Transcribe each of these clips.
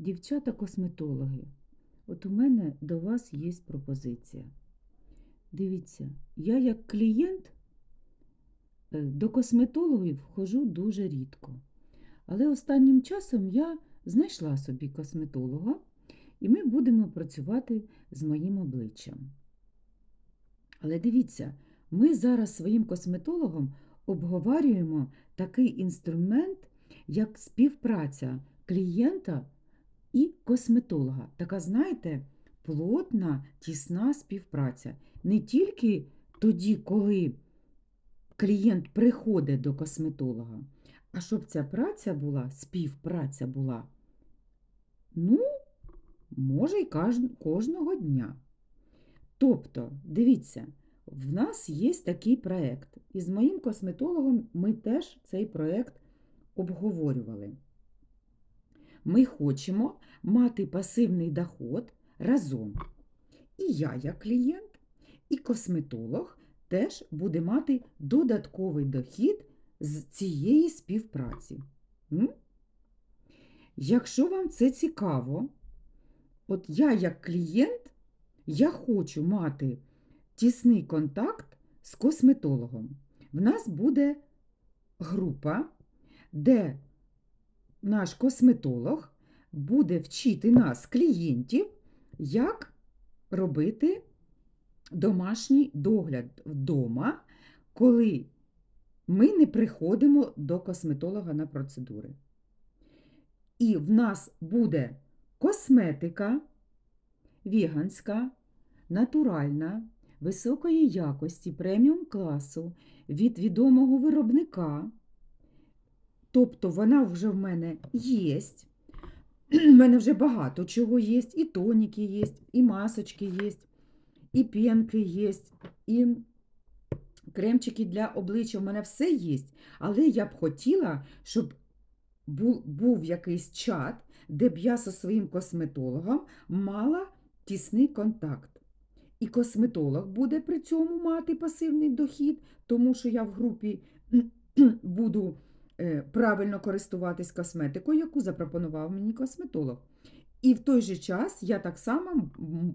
Дівчата-косметологи, от у мене до вас є пропозиція. Дивіться, я як клієнт е, до косметологів ходжу дуже рідко. Але останнім часом я знайшла собі косметолога, і ми будемо працювати з моїм обличчям. Але дивіться, ми зараз своїм косметологом обговорюємо такий інструмент, як співпраця клієнта і косметолога. Така, знаєте, плотна, тісна співпраця. Не тільки тоді, коли клієнт приходить до косметолога, а щоб ця праця була, співпраця була, ну, може, й кожного дня. Тобто, дивіться, в нас є такий проєкт. І з моїм косметологом ми теж цей проєкт обговорювали. Ми хочемо мати пасивний доход разом. І я, як клієнт, і косметолог теж буде мати додатковий дохід з цієї співпраці. М? Якщо вам це цікаво, от я як клієнт, я хочу мати тісний контакт з косметологом. В нас буде група, де наш косметолог буде вчити нас, клієнтів, як робити домашній догляд вдома, коли ми не приходимо до косметолога на процедури. І в нас буде косметика веганська, натуральна, високої якості, преміум класу від відомого виробника. Тобто вона вже в мене є. У мене вже багато чого є. І тоніки є, і масочки є, і пенки є, і кремчики для обличчя. У мене все є. Але я б хотіла, щоб був, якийсь чат, де б я зі своїм косметологом мала тісний контакт. І косметолог буде при цьому мати пасивний дохід, тому що я в групі буду правильно користуватись косметикою, яку запропонував мені косметолог. І в той же час я так само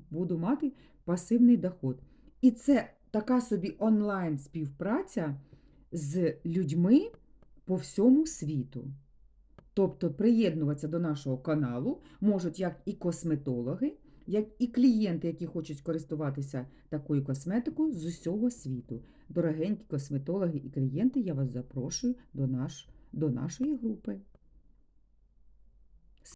буду мати пасивний доход. І це така собі онлайн співпраця з людьми по всьому світу. Тобто приєднуватися до нашого каналу можуть як і косметологи, як і клієнти, які хочуть користуватися такою косметикою з усього світу. Дорогенькі косметологи і клієнти, я вас запрошую до, наш, до нашої групи.